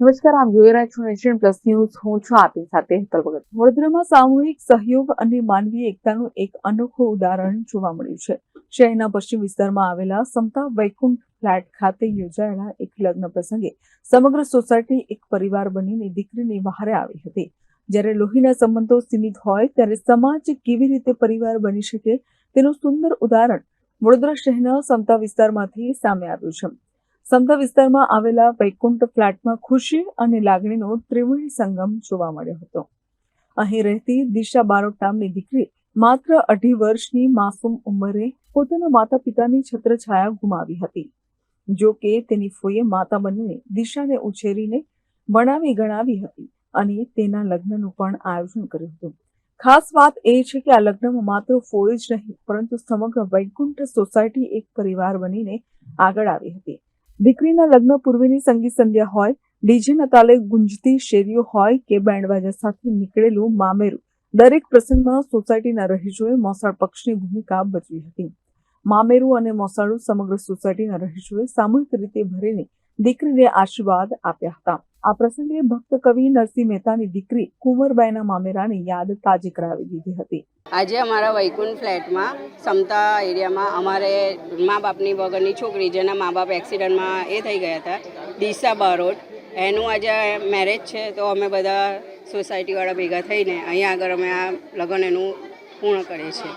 નમસ્કાર, આપ જોઈ રહ્યા છો નેશન પ્લસ ન્યૂઝ હું છું આપની સાથે હેતલ ભગત. વડોદરામાં સામૂહિક સહયોગ અને માનવીય એકતાનું એક અનોખું ઉદાહરણ જોવા મળ્યું છે. શહેરના પશ્ચિમ વિસ્તારમાં આવેલા સમતા વૈકુંઠ ફ્લેટ ખાતે યોજાયેલા એક લગ્ન પ્રસંગે સમગ્ર સોસાયટી એક પરિવાર બનીને દીકરીની વહારે આવી હતી. જ્યારે લોહીના સંબંધો સીમિત હોય, ત્યારે સમાજ કેવી રીતે પરિવાર બની શકે તેનું સુંદર ઉદાહરણ વડોદરા શહેરના સમતા વિસ્તારમાંથી સામે આવ્યું છે. સમતા વિસ્તારમાં આવેલા વૈકુંઠ ફ્લેટમાં ખુશી અને લાગણીનો ત્રિવેણી સંગમ જોવા મળ્યો હતો. અહીં રહેતી દિશા બારોટ નામની દીકરી માત્ર અઢી વર્ષની માસૂમ ઉંમરે પોતાના માતા પિતાની છત્રછાયા ગુમાવી હતી. જો કે તેની ફોઈએ માતા બનીને દિશાને ઉછેરીને વણાવી ગણાવી હતી અને તેના લગ્નનું પણ આયોજન કર્યું હતું. ખાસ વાત એ છે કે આ લગ્નમાં માત્ર ફોઈ જ નહીં, પરંતુ સમગ્ર વૈકુંઠ સોસાયટી એક પરિવાર બનીને આગળ આવી હતી. દીકરીના લગ્ન પૂર્વેની સંગીત સંધ્યા હોય ડીજેના તાલે ગુંજતી શેરીઓ હોય કે બેન્ડવાજા સાથે નીકળેલું મામેરું. દરેક પ્રસંગમાં સોસાયટીના રહીશોએ મોસાળ પક્ષની ભૂમિકા ભજવી હતી. મામેરું અને મોસાળું સમગ્ર સોસાયટીના રહીશોએ સામૂહિક રીતે ભરીને દીકરીને આશીર્વાદ આપ્યા હતા. આ પ્રસંગે ભક્ત કવિ નરસિંહ મહેતાની દીકરી કુંવરબાઈના મામેરાની યાદ તાજી કરાવી દીધી હતી. આજે અમારા વૈકુંઠ ફ્લેટમાં સમતા એરિયામાં અમારે મા બાપની વગરની છોકરી જેના મા બાપ એક્સિડન્ટમાં એ થઈ ગયા હતા, ડીસા બારોટ. એનું આજે મેરેજ છે તો અમે બધા સોસાયટીવાળા ભેગા થઈને અહીંયા આગળ અમે આ લગ્ન એનું પૂર્ણ કરીએ છીએ.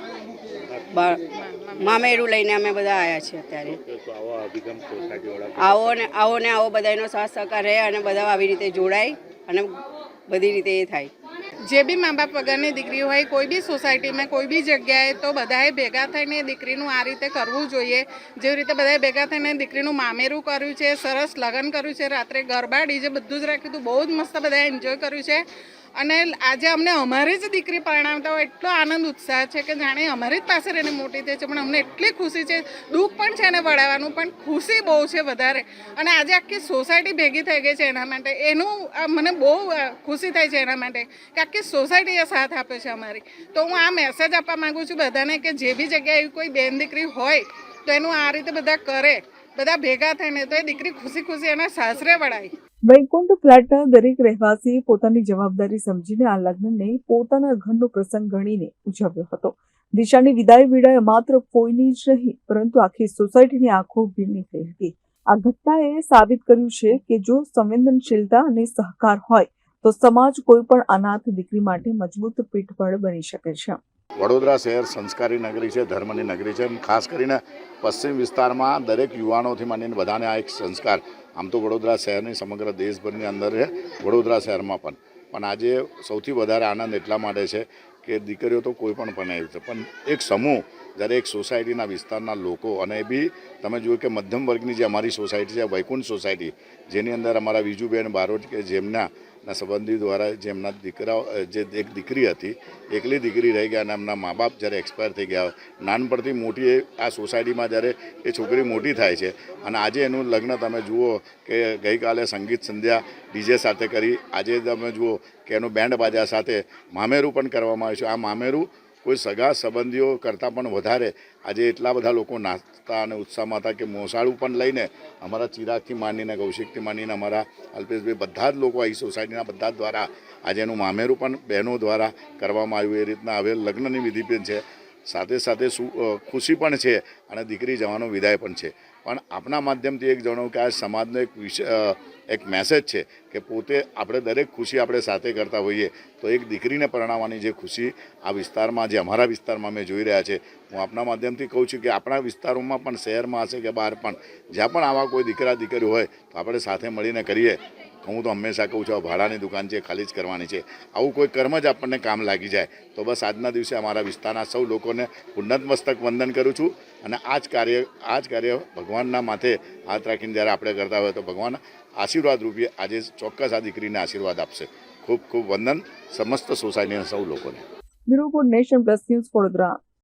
મામેરું લઈને અમે બધા આવ્યા છીએ અત્યારે. આવો ને આવો ને આવો બધાનો સાથ સહકાર રહે અને બધા આવી રીતે જોડાય અને બધી રીતે એ થાય. જે બી મા બાપ વગરની દીકરી હોય કોઈ બી સોસાયટીમાં કોઈ બી જગ્યાએ તો બધાએ ભેગા થઈને દીકરીનું આ રીતે કરવું જોઈએ. જેવી રીતે બધાએ ભેગા થઈને દીકરીનું મામેરું કર્યું છે સરસ લગ્ન કર્યું છે રાત્રે ગરબા ડીજે બધું જ રાખ્યું હતું બહુ જ મસ્ત બધાએ એન્જોય કર્યું છે. અને આજે અમને અમારી જ દીકરી પરણાવતા હોય એટલો આનંદ ઉત્સાહ છે કે જાણે અમારી જ પાસે રહીને મોટી થઈ છે. પણ અમને એટલી ખુશી છે, દુઃખ પણ છે એને વળાવવાનું, પણ ખુશી બહુ છે વધારે. અને આજે આખી સોસાયટી ભેગી થઈ ગઈ છે એના માટે. એનું મને બહુ ખુશી થાય છે એના માટે કે આખી સોસાયટીએ સાથ આપે છે અમારી. તો હું આ મેસેજ આપવા માગું છું બધાને કે જે બી જગ્યાએ કોઈ બેન દીકરી હોય, તો એનું આ રીતે બધા કરે. બધા ભેગા થઈને તો એ દીકરી ખુશી ખુશી એના સાસરે વળાય. વૈકુંઠ ફ્લેટના દરેક રહેવાસીએ પોતાની જવાબદારી સમજીને આ લગ્નને પોતાના ઘરનો પ્રસંગ ગણીને ઉજવ્યો હતો. દિશાની વિદાય વિડાય માત્ર કોઈની જ નહીં, પરંતુ આખી સોસાયટીની આંખો ભીની થઈ હતી. આ ઘટનાએ સાબિત કર્યું છે કે જો સંવેદનશીલતા અને સહકાર હોય, તો સમાજ કોઈ પણ અનાથ દીકરી માટે મજબૂત પીઠબળ બની શકે છે. વડોદરા શહેર સંસ્કારી નગરી છે, ધર્મની નગરી છે ખાસ કરીને પશ્ચિમ વિસ્તારમાં દરેક યુવાનોથી માંડીને બધાને આ એક સંસ્કાર. આમ તો વડોદરા શહેરની સમગ્ર દેશભરની અંદર છે, વડોદરા શહેરમાં પણ. પણ આજે સૌથી વધારે આનંદ એટલા માટે છે કે દીકરીઓ તો કોઈ પણ બનાવી છે પણ એક સમૂહ, જ્યારે એક સોસાયટીના વિસ્તારના લોકો અને એ બી તમે જુઓ કે મધ્યમ વર્ગની જે અમારી સોસાયટી છે, વૈકુંઠ સોસાયટી, જેની અંદર અમારા વિજુબેન બારોટ કે જેમના ના સંબંધી દ્વારા જેમના દીકરાઓ જે એક દીકરી હતી, એકલી દીકરી રહી ગયા અને એમના મા બાપ જ્યારે એક્સપાયર થઈ ગયા, નાનપણથી મોટી આ સોસાયટીમાં જ્યારે એ છોકરી મોટી થાય છે અને આજે એનું લગ્ન તમે જુઓ કે ગઈકાલે સંગીત સંધ્યા ડીજે સાથે કરી, આજે તમે જુઓ કે એનું બેન્ડ બાજા સાથે મામેરું પણ કરવામાં આવ્યું છે. આ મામેરું કોઈ સગા સંબંધીઓ કરતાં પણ વધારે. આજે એટલા બધા લોકો નાચતા અને ઉત્સાહમાં હતા કે મોસાળું પણ લઈને અમારા ચિરાગથી માંડીને, કૌશિકથી માંડીને અમારા અલ્પેશભાઈ બધા જ લોકો આ સોસાયટીના બધા દ્વારા આજે એનું મામેરું પણ બહેનો દ્વારા કરવામાં આવ્યું. એ રીતના હવે લગ્નની વિધિ પણ છે. સાથે સાથે ખુશી પણ છે અને દીકરી જવાનો વિદાય પણ છે. પણ આપણા માધ્યમથી એક જણાવું કે આ સમાજનો એક વિષય એક મેસેજ છે કે પોતે આપણે દરેક ખુશી આપણે સાથે કરતા હોઈએ. તો એક દીકરીને પરણાવવાની જે ખુશી આ વિસ્તારમાં, જે અમારા વિસ્તારમાં અમે જોઈ રહ્યા છે, હું આપના માધ્યમથી કહું છું કે આપણા વિસ્તારોમાં પણ, શહેરમાં હશે કે બહાર પણ, જ્યાં પણ આવા કોઈ દીકરા દીકરી હોય, તો આપણે સાથે મળીને કરીએ. હું તો હંમેશા કહું છું ભાડાની દુકાન છે, ખાલી જ કરવાની છે. આવું કોઈ કર્મ જ આપણને કામ લાગી જાય. તો બસ આજના દિવસે અમારા વિસ્તારના સૌ લોકોને ઉન્નત મસ્તક વંદન કરું છું અને આ જ કાર્ય આ જ કાર્ય ભગવાનના માથે હાથ રાખીને જ્યારે આપણે કરતા હોય તો ભગવાન આશીર્વાદ રૂપે આજે ચોક્કસ આ દીકરીને આશીર્વાદ આપશે. ખૂબ ખૂબ વંદન સમસ્ત સોસાયટીના સૌ લોકોને. Nation plus news Vadodara.